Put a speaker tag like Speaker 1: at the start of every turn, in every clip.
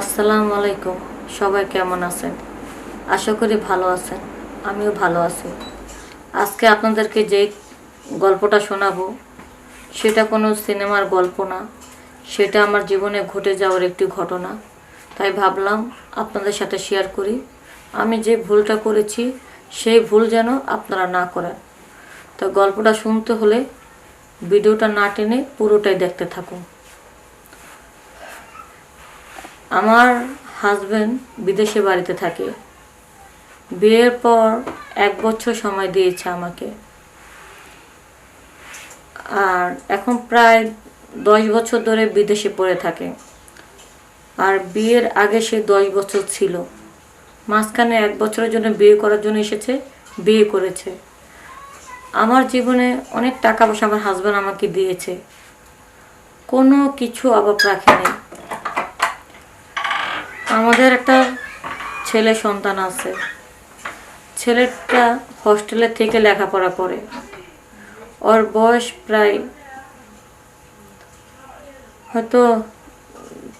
Speaker 1: আসসালামু আলাইকুম। সবাই কেমন আছেন? আশা করি ভালো আছেন। আমিও ভালো আছি। আজকে আপনাদেরকে যে গল্পটা শোনাবো, সেটা কোনো সিনেমার গল্প না। সেটা আমার জীবনে ঘটে যাওয়ার একটি ঘটনা। তাই ভাবলাম আপনাদের সাথে শেয়ার করি। আমি যে ভুলটা করেছি, সেই ভুল যেন আপনারা না করেন। তো গল্পটা শুনতে হলে ভিডিওটা না টেনে পুরোটাই দেখতে থাকুন। আমার হাজব্যান্ড বিদেশে বাড়িতে থাকে। বিয়ের পর এক বছর সময় দিয়েছে আমাকে। আর এখন প্রায় দশ বছর ধরে বিদেশে পড়ে থাকে। আর বিয়ের আগে সে দশ বছর ছিল। মাঝখানে এক বছরের জন্য বিয়ে করার জন্য এসেছে, বিয়ে করেছে। আমার জীবনে অনেক টাকা পয়সা আমার হাজব্যান্ড আমাকে দিয়েছে। কোনো কিছু অভাব রাখেনি। আমাদের একটা ছেলে সন্তান আছে। ছেলেটা হস্টেলে থেকে লেখাপড়া করে। ওর বয়স প্রায় হয়তো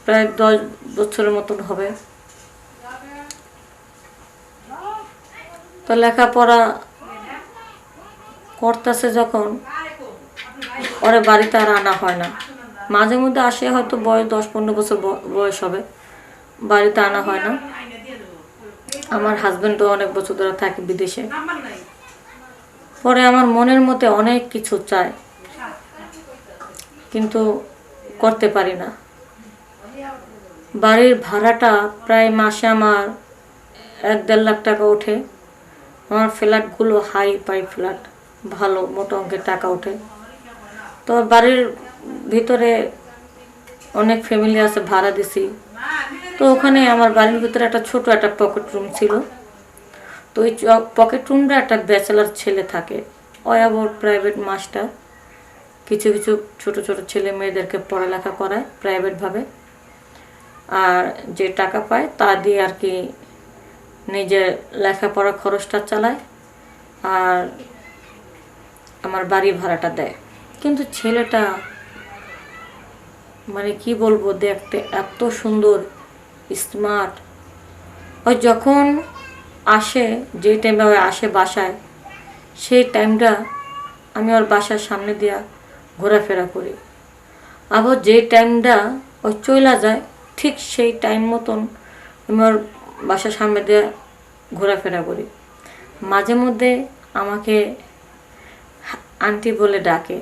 Speaker 1: প্রায় দশ বছরের মতন হবে। তো লেখাপড়া করতেছে যখন, ওরে বাড়িতে আর আনা হয় না। মাঝে মধ্যে আসে হয়তো বয়স দশ পনেরো বছর বয়স হবে। বাড়িতে আনা হয় না। আমার হাজবেন্ডও অনেক বছর ধরে থাকে বিদেশে। পরে আমার মনের মধ্যে অনেক কিছু চায়, কিন্তু করতে পারি না। বাড়ির ভাড়াটা প্রায় মাসে আমার এক দেড় লাখ টাকা ওঠে। আমার ফ্ল্যাটগুলো হাই পাই ফ্ল্যাট ভালো মোটা অঙ্কের টাকা ওঠে। তো বাড়ির ভিতরে অনেক ফ্যামিলি আছে, ভাড়া দিছি। তো ওখানে আমার বাড়ির ভিতরে একটা ছোট একটা পকেট রুম ছিল। তো ওই পকেট রুমটা একটা ব্যাচেলার ছেলে থাকে আবার প্রাইভেট মাস্টার কিছু কিছু ছোট ছোট ছেলে মেয়েদেরকে পড়ালেখা করায় প্রাইভেটভাবে আর যে টাকা পায় তা দিয়ে আর কি নিজের লেখাপড়া খরচটা চালায় আর আমার বাড়ি ভাড়াটা দেয়। কিন্তু ছেলেটা মানে কি বলব, দেখতে এত সুন্দর স্মার্ট ওই যখন আসে যে টাইমে ওই আসে বাসায়, সেই টাইমটা আমি ওর বাসার সামনে দিয়া ঘোরাফেরা করি। আবার যে টাইমটা ওই চইলা যায়, ঠিক সেই টাইম মতন আমি ওর বাসার সামনে দিয়ে ঘোরাফেরা করি। মাঝে মধ্যে আমাকে আন্টি বলে ডাকে,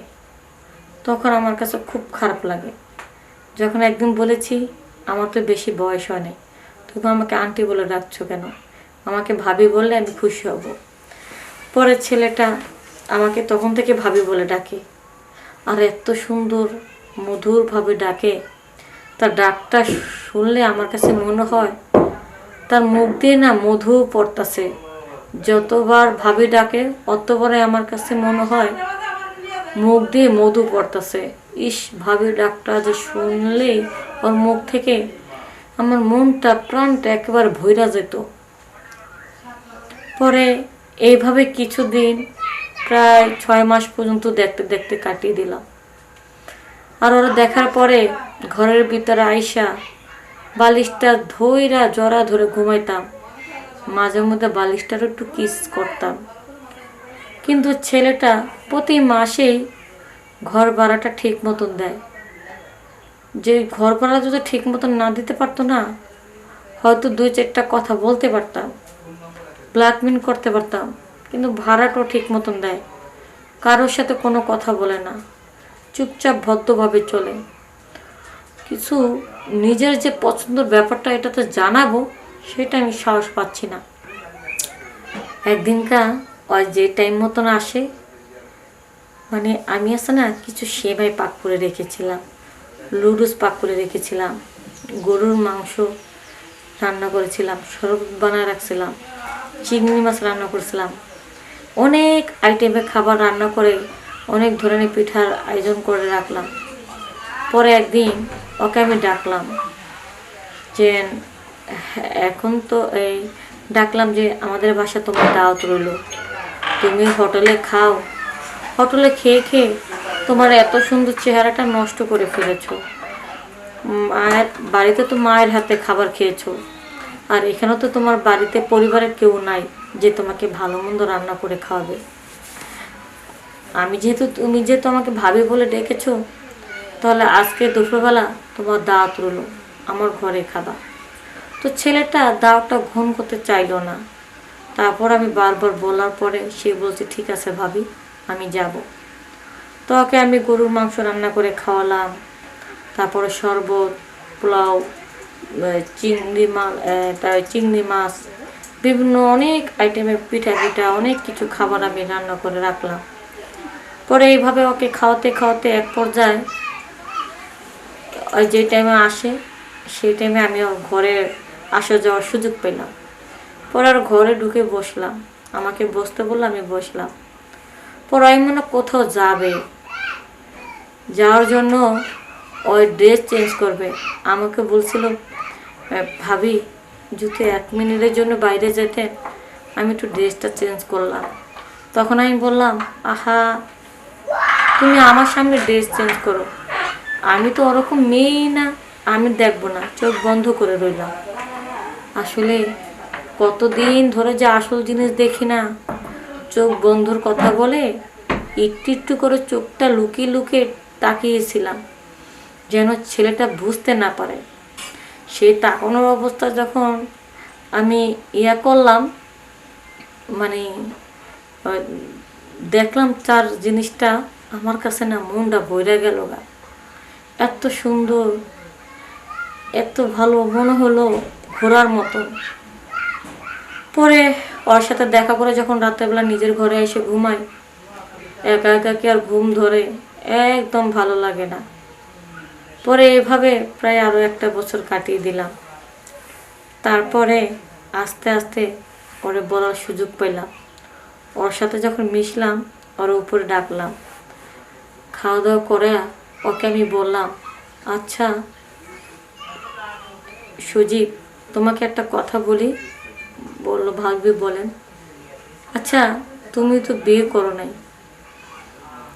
Speaker 1: তখন আমার কাছে খুব খারাপ লাগে। যখন একদিন বলেছি, আমার তো বেশি বয়স হয়নি, তবু আমাকে আন্টি বলে ডাকছো কেন? আমাকে ভাবি বললে আমি খুশি হব। পরে ছেলেটা আমাকে তখন থেকে ভাবি বলে ডাকে। আর এত সুন্দর, মধুরভাবে ডাকে। তার ডাকটা শুনলে আমার কাছে মনে হয়, তার মুখ দিয়ে না মধু পড়তাছে। যতবার ভাবি ডাকে অতবারে আমার কাছে মনে হয়, মুখ দিয়ে মধু পড়তাছে। ইস, ভাবি ডাকটা যে শুনলেই ওর মুখ থেকে আমার মনটা, প্রাণটা একেবারে ভৈরা যেত পরে এইভাবে কিছুদিন প্রায় ছয় মাস পর্যন্ত দেখতে দেখতে কাটিয়ে দিলাম। আর ওরা দেখার পরে ঘরের ভিতরে আইসা বালিশটা ধইরা জরা ধরে ঘুমাইতাম। মাঝে মধ্যে বালিশটারও একটু কিস করতাম। কিন্তু ছেলেটা প্রতি মাসেই ঘর ভাড়াটা ঠিক মতন দেয়। যে ঘর ভাড়া যদি ঠিক মতন না দিতে পারতো না, হয়তো দুই চারটা কথা বলতে পারতাম ব্ল্যাকমেল করতে পারতাম, কিন্তু ভাড়াটাও ঠিক মতন দেয়। কারোর সাথে কোনো কথা বলে না, চুপচাপ ভদ্রভাবে চলে। কিছু নিজের যে পছন্দের ব্যাপারটা এটা তো জানাব, সেটা আমি সাহস পাচ্ছি না। একদিনকা ওই যে টাইম মতন আসে মানে আমি আছে না কিছু সেমাই পাক করে রেখেছিলাম। লুডুস পাক করে রেখেছিলাম। গরুর মাংস রান্না করেছিলাম, শরবত বানায় রাখছিলাম, চিংড়ি মাছ রান্না করেছিলাম। অনেক আইটেমের খাবার রান্না করে অনেক ধরনের পিঠার আয়োজন করে রাখলাম। পরে একদিন ওকে আমি ডাকলাম যে, এখন তো এই, ডাকলাম যে, আমাদের বাসা তোমার দাওয়াত রইল। তুমি হোটেলে খাও হোটেলে খেয়ে খেয়ে তোমার এত সুন্দর চেহারাটা নষ্ট করে ফেলেছো। মায়ের বাড়িতে তো মায়ের হাতে খাবার খেয়েছো। আর এখানেও তো তোমার বাড়িতে পরিবারের কেউ নাই যে তোমাকে ভালো মন্দ রান্না করে খাওয়াবে। আমি যেহেতু, তুমি যেহেতু আমাকে ভাবি বলে ডেকেছো, তাহলে আজকে দুপুরবেলা তোমার দাওয়াত রইল, আমার ঘরে খাবা। তো ছেলেটা দাওয়াতটা ঘন করতে চাইলো না। তারপর আমি বারবার বলার পরে সে বলছে, ঠিক আছে ভাবি। আমি যাব। তো ওকে আমি গরুর মাংস রান্না করে খাওয়ালাম। তারপরে শরবত, পোলাও চিংড়ি মাছ চিংড়ি মাছ, বিভিন্ন অনেক আইটেমের পিঠা পিঠা, অনেক কিছু খাবার আমি রান্না করে রাখলাম। পরে এইভাবে ওকে খাওয়াতে খাওয়াতে এক পর্যায়ে ওই যে টাইমে আসে, সেই টাইমে আমি ওর ঘরে আসা যাওয়ার সুযোগ পেলাম। পরে আর ঘরে ঢুকে বসলাম। আমাকে বসতে বলল, আমি বসলাম। পরে আমি মনে কোথাও যাবে। যাওয়ার জন্য ওই ড্রেস চেঞ্জ করবে। আমাকে বলছিল ভাবি, যদি এক মিনিটের জন্য বাইরে যেতে, আমি একটু ড্রেসটা চেঞ্জ করলাম। তখন আমি বললাম, আহা, তুমি আমার সামনে ড্রেস চেঞ্জ করো। আমি তো ওরকম মেয়েই না, আমি দেখব না, চোখ বন্ধ করে রইলাম। আসলে কতদিন ধরে যে আসল জিনিস দেখি না চোখ বন্ধুর কথা বলে একটু একটু করে চোখটা লুকিয়ে লুকিয়ে তাকিয়েছিলাম, যেন ছেলেটা বুঝতে না পারে। সেই তাকানোর অবস্থা যখন আমি ইয়া করলাম মানে দেখলাম তার জিনিসটা আমার কাছে না মনটা বইরা গেল গা। এত সুন্দর, এত ভালো মনে হলো ঘোরার মতো পরে ওর সাথে দেখা করে যখন রাত্রেবেলা নিজের ঘরে এসে ঘুমাই একা একা কি আর ঘুম ধরে? একদম ভালো লাগে না। পরে এভাবে প্রায় আরও একটা বছর কাটিয়ে দিলাম। তারপরে আস্তে আস্তে ওরে বলার সুযোগ পেলাম। ওর সাথে যখন মিশলাম, ওর উপরে ডাকলাম। খাওয়া দাওয়া করে ওকে আমি বললাম আচ্ছা সুজিব তোমাকে একটা কথা বলি। বলল ভাবি বলেন। আচ্ছা তুমি তো বিয়ে করো নাই।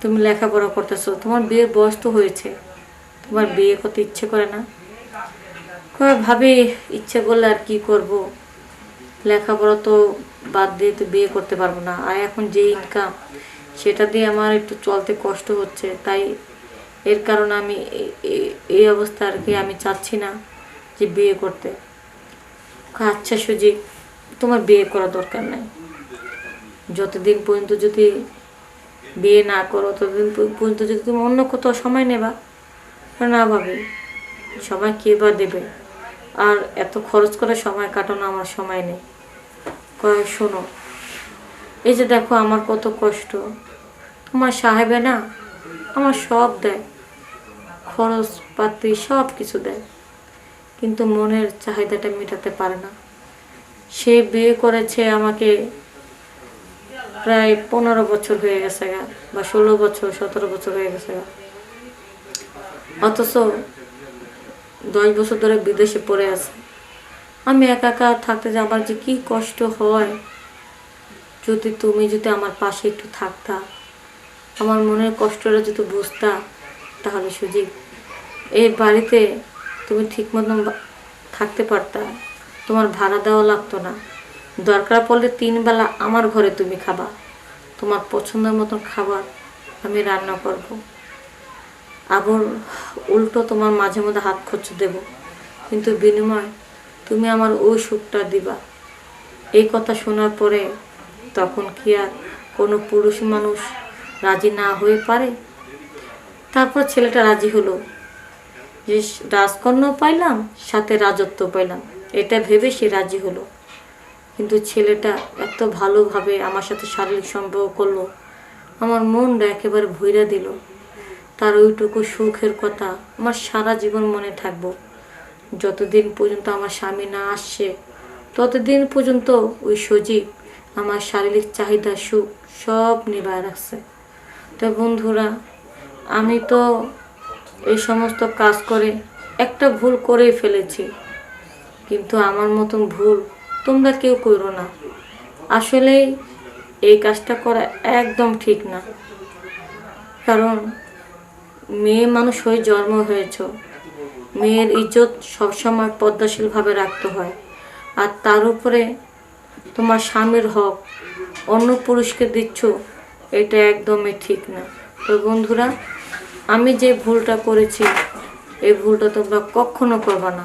Speaker 1: তুমি লেখাপড়া করতেছো, তোমার বিয়ের বয়স তো হয়েছে। তোমার বিয়ে করতে ইচ্ছে করে না। ভাবি, ইচ্ছে করলে আর কি করব? লেখাপড়া তো বাদ দিয়ে তো বিয়ে করতে পারব না। আর এখন যে ইনকাম সেটা দিয়ে আমার একটু চলতে কষ্ট হচ্ছে। তাই এর কারণে আমি এই অবস্থা আর কি আমি চাচ্ছি না যে বিয়ে করতে। আচ্ছা সুজিব তোমার বিয়ে করা দরকার নাই। যতদিন পর্যন্ত যদি বিয়ে না করো, ততদিন পর্যন্ত যদি তুমি অন্য কোথাও সময় নেবা, না ভাবে, সময় কে বা দেবে? আর এত খরচ করে সময় কাটানো আমার সময় নেই। কয়, শোনো, এই যে দেখো আমার কত কষ্ট। তোমার সাহেবে না আমার সব দেয় খরচ পাতি সব কিছু দেয়, কিন্তু মনের চাহিদাটা মেটাতে পারে না। সে বিয়ে করেছে আমাকে প্রায় পনেরো বছর হয়ে গেছে গা, বা ষোলো বছর, সতেরো বছর হয়ে গেছে গা। অথচ দশ বছর ধরে বিদেশে পড়ে আছে। আমি একা একা থাকতে যে আমার যে কি কষ্ট হয়। যদি তুমি যদি আমার পাশে একটু থাকতা, আমার মনের কষ্টটা যদি বুঝতা, তাহলে সুযোগ এই বাড়িতে তুমি ঠিক মতন থাকতে পারতা। তোমার ভাড়া দেওয়া লাগতো না। দরকার পড়লে তিন বেলা আমার ঘরে তুমি খাবা। তোমার পছন্দের মতন খাবার আমি রান্না করব। আবার উল্টো তোমার মাঝে মধ্যে হাত খরচ দেব। কিন্তু বিনিময় তুমি আমার ওই সুখটা দিবা। এই কথা শোনার পরে তখন কি আর কোনো পুরুষ মানুষ রাজি না হয়ে পারে? তারপর ছেলেটা রাজি হলো। যে রাজকন্যাও পাইলাম, সাথে রাজত্ব পাইলাম। এটা ভেবে সে রাজি হলো। কিন্তু ছেলেটা এত ভালোভাবে আমার সাথে শারীরিক সম্পর্ক করল, আমার মনটা একেবারে ভইরা দিল। তার ওইটুকু সুখের কথা আমার সারা জীবন মনে থাকব। যতদিন পর্যন্ত আমার স্বামী না আসছে, ততদিন পর্যন্ত ওই সজীব আমার শারীরিক চাহিদা, সুখ সব নিবায় রাখছে। তো বন্ধুরা, আমি তো এই সমস্ত কাজ করে একটা ভুল করেই ফেলেছি। কিন্তু আমার মতন ভুল তোমরা কেউ করো না। আসলেই এই কাজটা করা একদম ঠিক না। কারণ মেয়ে মানুষ হয়ে জন্ম হয়েছ। মেয়ের ইজ্জত সবসময় পদ্মাশীলভাবে রাখতে হয়। আর তার উপরে তোমার স্বামীর হক, অন্য পুরুষকে দিচ্ছ, এটা একদমই ঠিক না। তো বন্ধুরা, আমি যে ভুলটা করেছি, এই ভুলটা তোমরা কখনো করবা না।